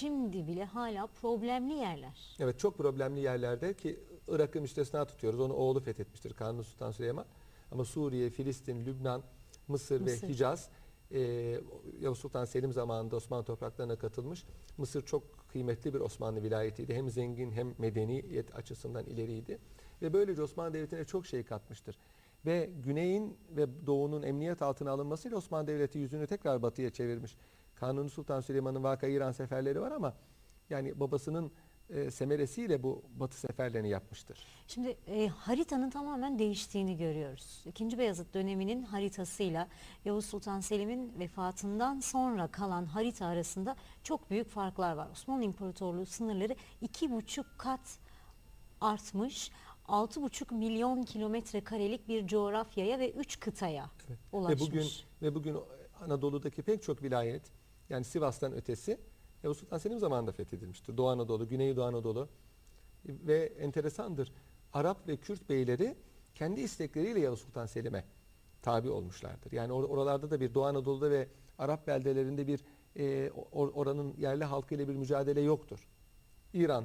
Şimdi bile hala problemli yerler. Evet çok problemli yerlerde ki Irak'ı müstesna tutuyoruz. Onu oğlu fethetmiştir Kanuni Sultan Süleyman. Ama Suriye, Filistin, Lübnan, Mısır, Mısır. ve Hicaz e, Yavuz Sultan Selim zamanında Osmanlı topraklarına katılmış. Mısır çok kıymetli bir Osmanlı vilayetiydi. Hem zengin hem medeniyet açısından ileriydi. Ve böylece Osmanlı Devleti'ne çok şey katmıştır. Ve güneyin ve doğunun emniyet altına alınmasıyla Osmanlı Devleti yüzünü tekrar batıya çevirmiş. Kanuni Sultan Süleyman'ın Vaka İran seferleri var ama yani babasının e, semeresiyle bu batı seferlerini yapmıştır. Şimdi e, haritanın tamamen değiştiğini görüyoruz. İkinci Beyazıt döneminin haritasıyla Yavuz Sultan Selim'in vefatından sonra kalan harita arasında çok büyük farklar var. Osmanlı İmparatorluğu sınırları iki buçuk kat artmış. 6,5 milyon kilometre karelik bir coğrafyaya ve 3 kıtaya Evet. ulaşmış. Ve bugün ve bugün Anadolu'daki pek çok vilayet yani Sivas'tan ötesi Yavuz Sultan Selim zamanında fethedilmiştir. Doğu Anadolu, Güneydoğu Anadolu ve enteresandır. Arap ve Kürt beyleri kendi istekleriyle Yavuz Sultan Selim'e tabi olmuşlardır. Yani or- oralarda da bir Doğu Anadolu'da ve Arap beldelerinde bir e, or- oranın yerli halkıyla bir mücadele yoktur. İran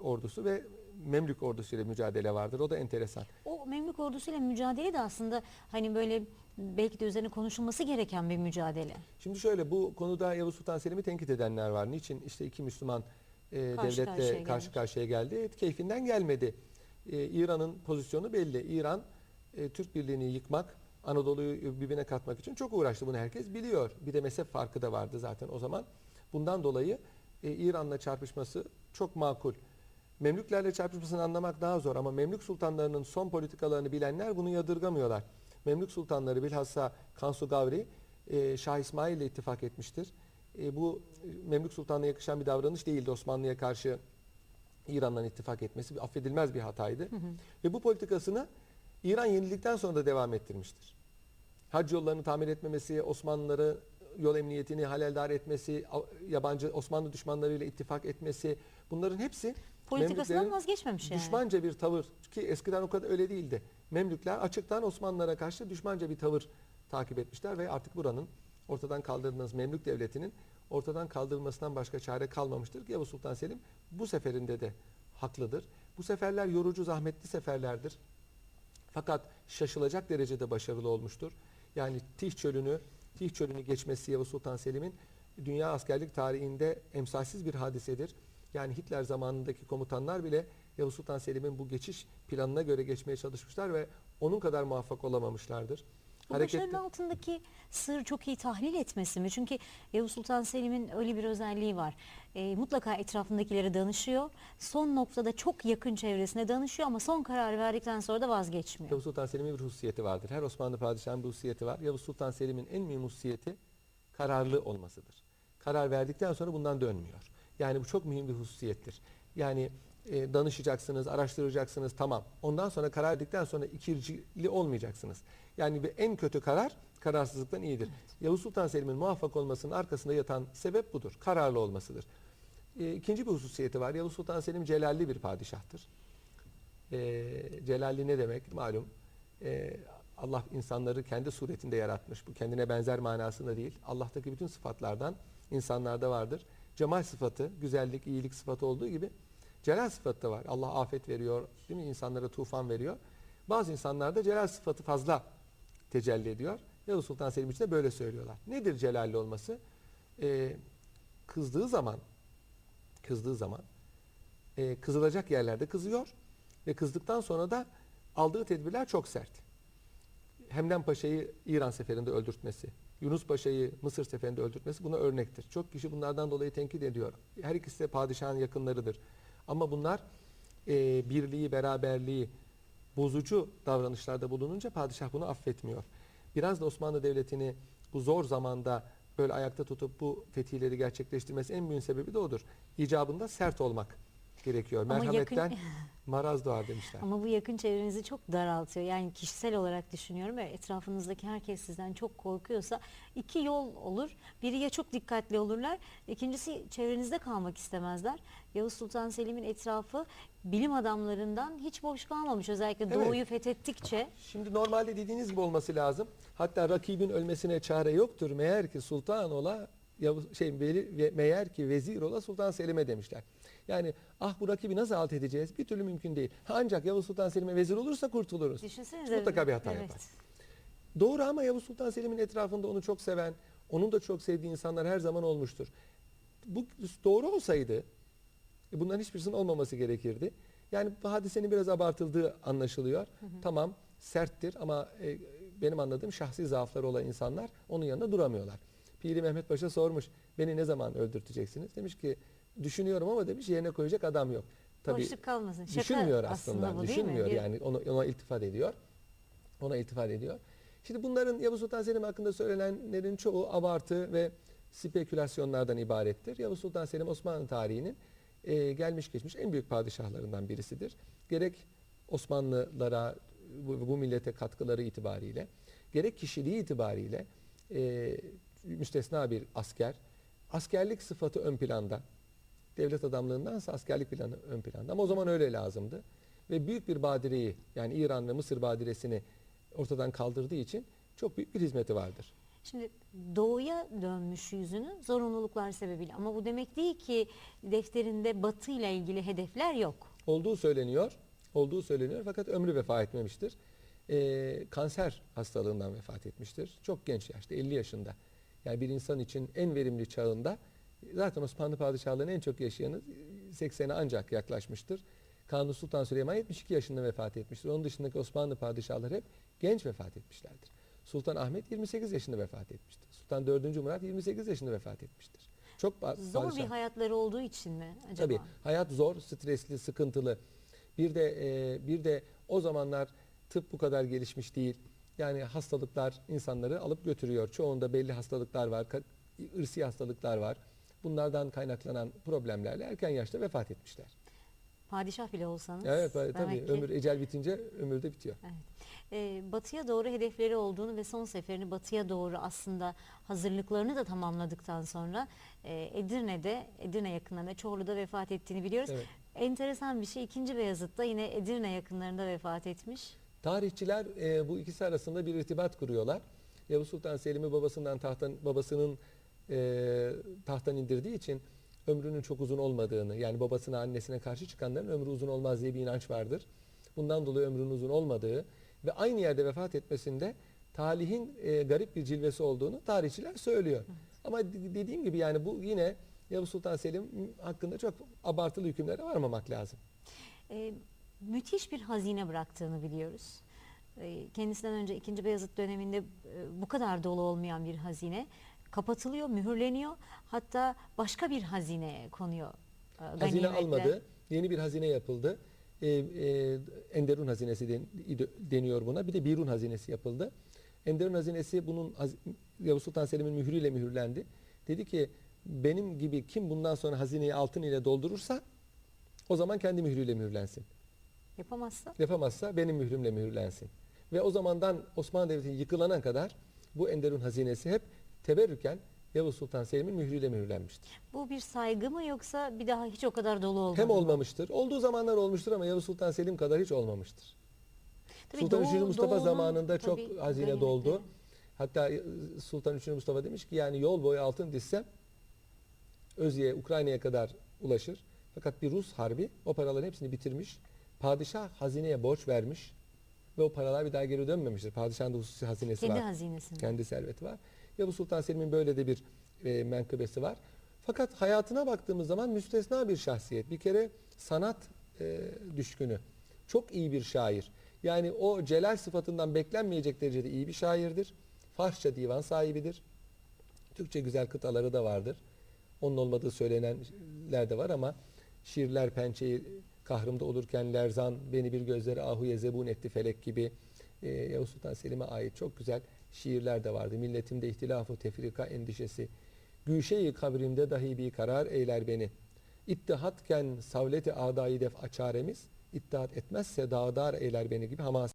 ordusu ve Memlük ordusuyla mücadele vardır. O da enteresan. O Memlük ordusuyla mücadele de aslında hani böyle belki de üzerine konuşulması gereken bir mücadele. Şimdi şöyle bu konuda Yavuz Sultan Selim'i tenkit edenler var. Niçin işte iki Müslüman e, Karşı devletle karşıya karşı karşıya geldi? Keyfinden gelmedi. E, İran'ın pozisyonu belli. İran e, Türk birliğini yıkmak, Anadolu'yu birbirine katmak için çok uğraştı. Bunu herkes biliyor. Bir de mezhep farkı da vardı zaten o zaman. Bundan dolayı e, İran'la çarpışması çok makul. Memlüklerle çarpışmasını anlamak daha zor ama Memlük sultanlarının son politikalarını bilenler bunu yadırgamıyorlar. Memlük sultanları bilhassa Kansu Gavri e, Şah İsmail ile ittifak etmiştir. E, bu e, Memlük sultanına yakışan bir davranış değildi Osmanlı'ya karşı İran'dan ittifak etmesi affedilmez bir hataydı. Ve bu politikasını İran yenildikten sonra da devam ettirmiştir. Hac yollarını tamir etmemesi, Osmanlıları yol emniyetini haleldar etmesi, yabancı Osmanlı düşmanlarıyla ittifak etmesi bunların hepsi Politikasından Memlüklerin vazgeçmemiş yani. düşmanca bir tavır ki eskiden o kadar öyle değildi. Memlükler açıktan Osmanlılara karşı düşmanca bir tavır takip etmişler ve artık buranın ortadan kaldırılması Memlük devletinin ortadan kaldırılmasından başka çare kalmamıştır. Yavuz Sultan Selim bu seferinde de haklıdır. Bu seferler yorucu, zahmetli seferlerdir. Fakat şaşılacak derecede başarılı olmuştur. Yani Tih Çölü'nü, Tih Çölü'nü geçmesi Yavuz Sultan Selim'in dünya askerlik tarihinde emsalsiz bir hadisedir. Yani Hitler zamanındaki komutanlar bile Yavuz Sultan Selim'in bu geçiş planına göre geçmeye çalışmışlar ve onun kadar muvaffak olamamışlardır. Bu Hareketli- başarının altındaki sır çok iyi tahlil etmesi mi? Çünkü Yavuz Sultan Selim'in öyle bir özelliği var. E, mutlaka etrafındakilere danışıyor. Son noktada çok yakın çevresine danışıyor ama son kararı verdikten sonra da vazgeçmiyor. Yavuz Sultan Selim'in bir hususiyeti vardır. Her Osmanlı padişahının bir hususiyeti var. Yavuz Sultan Selim'in en mühim hususiyeti kararlı olmasıdır. Karar verdikten sonra bundan dönmüyor. Yani bu çok mühim bir hususiyettir. Yani e, danışacaksınız, araştıracaksınız tamam. Ondan sonra karar verdikten sonra ikircili olmayacaksınız. Yani bir en kötü karar kararsızlıktan iyidir. Yavuz Sultan Selim'in muvaffak olmasının arkasında yatan sebep budur. Kararlı olmasıdır. E, ikinci bir hususiyeti var. Yavuz Sultan Selim celalli bir padişahtır. E, celalli ne demek? Malum e, Allah insanları kendi suretinde yaratmış. Bu kendine benzer manasında değil. Allah'taki bütün sıfatlardan insanlarda vardır. Cemal sıfatı, güzellik, iyilik sıfatı olduğu gibi celal sıfatı da var. Allah afet veriyor, değil mi? İnsanlara tufan veriyor. Bazı insanlarda celal sıfatı fazla tecelli ediyor. Yavuz Sultan Selim için de böyle söylüyorlar. Nedir celalli olması? E, kızdığı zaman kızdığı zaman e, kızılacak yerlerde kızıyor ve kızdıktan sonra da aldığı tedbirler çok sert. Hemden Paşa'yı İran seferinde öldürtmesi, Yunus Paşa'yı Mısır seferinde öldürtmesi buna örnektir. Çok kişi bunlardan dolayı tenkit ediyor. Her ikisi de padişahın yakınlarıdır. Ama bunlar e, birliği, beraberliği bozucu davranışlarda bulununca padişah bunu affetmiyor. Biraz da Osmanlı Devleti'ni bu zor zamanda böyle ayakta tutup bu fetihleri gerçekleştirmesi en büyük sebebi de odur. İcabında sert olmak gerekiyor. Ama Merhametten yakın- maraz doğar demişler. Ama bu yakın çevrenizi çok daraltıyor. Yani kişisel olarak düşünüyorum ve etrafınızdaki herkes sizden çok korkuyorsa iki yol olur. Biri ya çok dikkatli olurlar, ikincisi çevrenizde kalmak istemezler. Yavuz Sultan Selim'in etrafı bilim adamlarından hiç boş kalmamış. Özellikle Evet. doğuyu fethettikçe. Şimdi normalde dediğiniz gibi olması lazım. Hatta rakibin ölmesine çare yoktur. Meğer ki sultan ola Yavuz, şey, veli, ve, meğer ki vezir ola Sultan Selim'e demişler. Yani ah bu rakibi nasıl alt edeceğiz? Bir türlü mümkün değil. Ancak Yavuz Sultan Selim'e vezir olursa kurtuluruz. Düşünsenize. Mutlaka bir hata evet. yapar. Doğru ama Yavuz Sultan Selim'in etrafında onu çok seven, onun da çok sevdiği insanlar her zaman olmuştur. Bu doğru olsaydı e, bunların hiçbirisinin olmaması gerekirdi. Yani bu hadisenin biraz abartıldığı anlaşılıyor. Tamam serttir ama e, benim anladığım şahsi zaafları olan insanlar onun yanında duramıyorlar. Piri Mehmet Paşa sormuş beni ne zaman öldürteceksiniz? Demiş ki düşünüyorum ama demiş yerine koyacak adam yok. Tabii Boşluk kalmasın. Şaka düşünmüyor aslında. bu değil mi? düşünmüyor yani ona, ona iltifat ediyor. Ona iltifat ediyor. Şimdi bunların Yavuz Sultan Selim hakkında söylenenlerin çoğu abartı ve spekülasyonlardan ibarettir. Yavuz Sultan Selim Osmanlı tarihinin e, gelmiş geçmiş en büyük padişahlarından birisidir. Gerek Osmanlılara bu, bu millete katkıları itibariyle gerek kişiliği itibariyle e, müstesna bir asker. Askerlik sıfatı ön planda. Devlet adamlığındansa askerlik planı ön planda. Ama o zaman öyle lazımdı. Ve büyük bir badireyi yani İran ve Mısır badiresini ortadan kaldırdığı için çok büyük bir hizmeti vardır. Şimdi doğuya dönmüş yüzünü zorunluluklar sebebiyle ama bu demek değil ki defterinde batı ile ilgili hedefler yok. Olduğu söyleniyor. Olduğu söyleniyor fakat ömrü vefa etmemiştir. Ee, kanser hastalığından vefat etmiştir. Çok genç yaşta 50 yaşında. Yani bir insan için en verimli çağında zaten Osmanlı padişahlarının en çok yaşayanı 80'e ancak yaklaşmıştır. Kanuni Sultan Süleyman 72 yaşında vefat etmiştir. Onun dışındaki Osmanlı padişahları hep genç vefat etmişlerdir. Sultan Ahmet 28 yaşında vefat etmiştir. Sultan 4. Murat 28 yaşında vefat etmiştir. Çok Zor bir padişah- hayatları olduğu için mi acaba? Tabii hayat zor, stresli, sıkıntılı. Bir de e, bir de o zamanlar tıp bu kadar gelişmiş değil. Yani hastalıklar insanları alıp götürüyor. Çoğunda belli hastalıklar var, ırsi hastalıklar var. Bunlardan kaynaklanan problemlerle erken yaşta vefat etmişler. Padişah bile olsanız. Evet tabii ki- ömür ecel bitince ömür de bitiyor. Ee, batıya doğru hedefleri olduğunu ve son seferini batıya doğru aslında hazırlıklarını da tamamladıktan sonra e, Edirne'de, Edirne yakınlarında Çorlu'da vefat ettiğini biliyoruz. Evet. Enteresan bir şey 2. Beyazıt da yine Edirne yakınlarında vefat etmiş. Tarihçiler e, bu ikisi arasında bir irtibat kuruyorlar. Yavuz Sultan Selim'i babasından tahttan babasının e, tahttan indirdiği için ömrünün çok uzun olmadığını yani babasına annesine karşı çıkanların ömrü uzun olmaz diye bir inanç vardır. Bundan dolayı ömrünün uzun olmadığı ve aynı yerde vefat etmesinde talihin e, garip bir cilvesi olduğunu tarihçiler söylüyor. Ama de- dediğim gibi yani bu yine Yavuz Sultan Selim hakkında çok abartılı hükümlere varmamak lazım. Ee, müthiş bir hazine bıraktığını biliyoruz. Ee, kendisinden önce 2. Beyazıt döneminde e, bu kadar dolu olmayan bir hazine kapatılıyor, mühürleniyor. Hatta başka bir hazineye konuyor. e, Hazine almadı. Yeni bir hazine yapıldı. Ee, e, Enderun hazinesi den- deniyor buna. Bir de Birun hazinesi yapıldı. Enderun hazinesi bunun Yavuz Sultan Selim'in mührüyle mühürlendi. Dedi ki benim gibi kim bundan sonra hazineyi altın ile doldurursa o zaman kendi mührüyle mühürlensin. Yapamazsa Yapamazsa benim mührümle mühürlensin. Ve o zamandan Osmanlı Devleti yıkılana kadar bu Enderun hazinesi hep teberrüken Yavuz Sultan Selim'in mührüyle mühürlenmiştir. bu bir saygı mı yoksa bir daha hiç o kadar dolu olmadı Hem mı? olmamıştır. Olduğu zamanlar olmuştur ama Yavuz Sultan Selim kadar hiç olmamıştır. Tabii Sultan Doğu- 3. Mustafa Doğu'nun zamanında çok tabii hazine ganimetleri. doldu. Hatta e, Sultan 3. Mustafa demiş ki yani yol boyu altın dizsem Özye'ye, Ukrayna'ya kadar ulaşır. Fakat bir Rus harbi o paraların hepsini bitirmiş. Padişah hazineye borç vermiş ve o paralar bir daha geri dönmemiştir. Padişahın da hususi hazinesi Kendi var. hazinesinde. Kendi serveti var. Yavuz Sultan Selim'in böyle de bir e, menkıbesi var. Fakat hayatına baktığımız zaman müstesna bir şahsiyet. Bir kere sanat e, düşkünü. Çok iyi bir şair. Yani o celal sıfatından beklenmeyecek derecede iyi bir şairdir. Farsça divan sahibidir. Türkçe güzel kıtaları da vardır. Onun olmadığı söylenenler de var ama şiirler pençeyi kahrımda olurken lerzan beni bir gözleri ahuye zebun etti felek gibi e, Yavuz Sultan Selim'e ait çok güzel şiirler de vardı. Milletimde ihtilafı tefrika endişesi. Güşeyi kabrimde dahi bir karar eyler beni. İttihatken savleti adayı def açaremiz, İttihat etmezse dağdar eyler beni gibi hamas